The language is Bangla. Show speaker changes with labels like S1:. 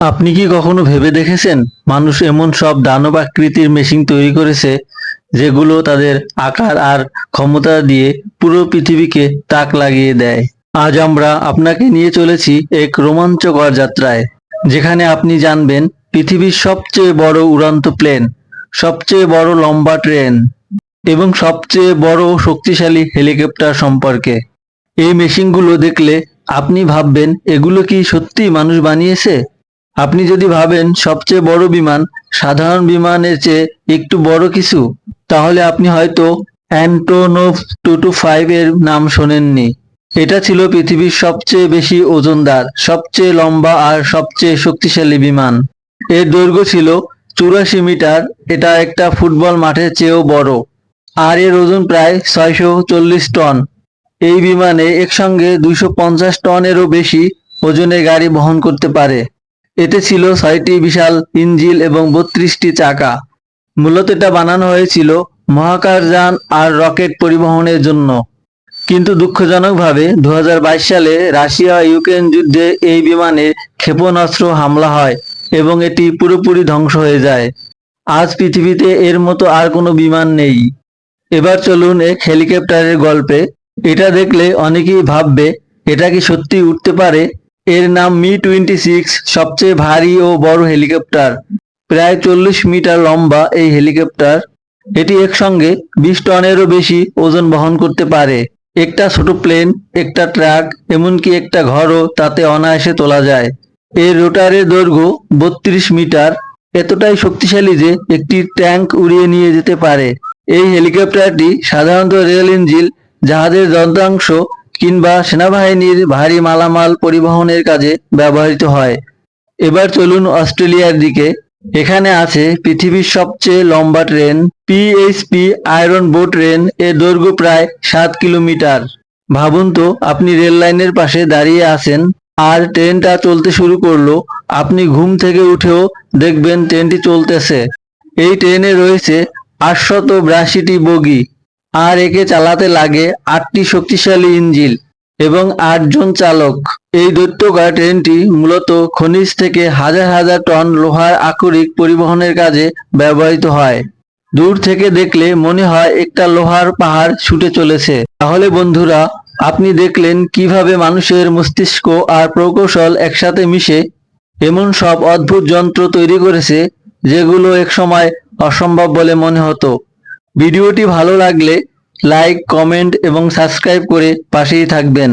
S1: আপনি কি কখনো ভেবে দেখেছেন মানুষ এমন সব দানব আকৃতির মেশিন তৈরি করেছে, যেগুলো তাদের আকার আর ক্ষমতা দিয়ে পুরো পৃথিবীকে তাক লাগিয়ে দেয়? আজ আমরা আপনাকে নিয়ে চলেছি এক রোমাঞ্চকর যাত্রায়, যেখানে আপনি জানবেন পৃথিবীর সবচেয়ে বড় উড়ান্ত প্লেন সবচেয়ে বড় লম্বা ট্রেন এবং সবচেয়ে বড় শক্তিশালী হেলিকপ্টার সম্পর্কে। এই মেশিনগুলো দেখলে আপনি ভাববেন, এগুলো কি সত্যি মানুষ বানিয়েছে? আপনি যদি ভাবেন সবচেয়ে বড় বিমান সাধারণ বিমানের চেয়ে একটু বড় কিছু, তাহলে আপনি হয়তো অ্যান্টোনোভ টু টু ফাইভ এর নাম শোনেননি। এটা ছিল পৃথিবীর সবচেয়ে বেশি ওজনদার, সবচেয়ে লম্বা আর সবচেয়ে শক্তিশালী বিমান। এর দৈর্ঘ্য ছিল চুরাশি মিটার, এটা একটা ফুটবল মাঠের চেয়েও বড়, আর এর ওজন প্রায় ছয়শো চল্লিশ টন। এই বিমানে একসঙ্গে দুইশো পঞ্চাশ টনেরও বেশি ওজনের গাড়ি বহন করতে পারে। এতে ছিল ছয়টি বিশাল ইঞ্জিল এবং বত্রিশটি চাকা। মূলত এটা বানানো হয়েছিল মহাকাশযান আর রকেট পরিবহনের জন্য। কিন্তু দুঃখজনকভাবে দু হাজার বাইশ সালে রাশিয়া ইউক্রেন যুদ্ধে এই বিমানে ক্ষেপণাস্ত্র হামলা হয় এবং এটি পুরোপুরি ধ্বংস হয়ে যায়। আজ পৃথিবীতে এর মতো আর কোনো বিমান নেই। এবার চলুন এক হেলিকপ্টারের গল্পে। এটা দেখলে অনেকেই ভাববে, এটা কি সত্যি উঠতে পারে? এর নাম মি টোয়েন্টি সিক্স, সবচেয়ে ভারী ও বড় হেলিকপ্টার। প্রায় চল্লিশ মিটার লম্বা এই হেলিকপ্টার। এটি একসঙ্গে বিশ টনেরও বেশি ওজন বহন করতে পারে। একটা ছোট প্লেন, একটা ট্রাক, এমনকি একটা ঘরও তাতে অনায়াসে তোলা যায়। এর রোটারের দৈর্ঘ্য বত্রিশ মিটার। এতটাই শক্তিশালী যে একটি ট্যাঙ্ক উড়িয়ে নিয়ে যেতে পারে। এই হেলিকপ্টারটি সাধারণত রেল ইঞ্জিন, জাহাজের যন্ত্রাংশ কিংবা সেনাবাহিনীর ভারী মালামাল পরিবহনের কাজে ব্যবহৃত হয়। এবার চলুন অস্ট্রেলিয়ার দিকে। এখানে আছে পৃথিবীর সবচেয়ে লম্বা train PHP iron boat train, এর দৈর্ঘ্য প্রায় সাত কিলোমিটার। ভাবুন তো, আপনি রেল লাইনের পাশে দাঁড়িয়ে আছেন, আর ট্রেনটা চলতে শুরু করল, আপনি ঘুম থেকে উঠেও দেখবেন ট্রেনটি চলতেছে। এই ট্রেনে রয়েছে আটশত বিরাশিটি বগি। আর একে চালাতে লাগে আটটি শক্তিশালী ইঞ্জিল এবং আটজন চালক। এই দৈত্যকার ট্রেনটি মূলত খনিজ থেকে হাজার হাজার টন লোহার আকরিক পরিবহনের কাজে ব্যবহৃত হয়। দূর থেকে দেখলে মনে হয় একটা লোহার পাহাড় ছুটে চলেছে। তাহলে বন্ধুরা, আপনি দেখলেন কীভাবে মানুষের মস্তিষ্ক আর প্রকৌশল একসাথে মিশে এমন সব অদ্ভুত যন্ত্র তৈরি করেছে, যেগুলো একসময় অসম্ভব বলে মনে হতো। ভিডিওটি ভালো লাগলে লাইক কমেন্ট এবং সাবস্ক্রাইব করে পাশেই থাকবেন।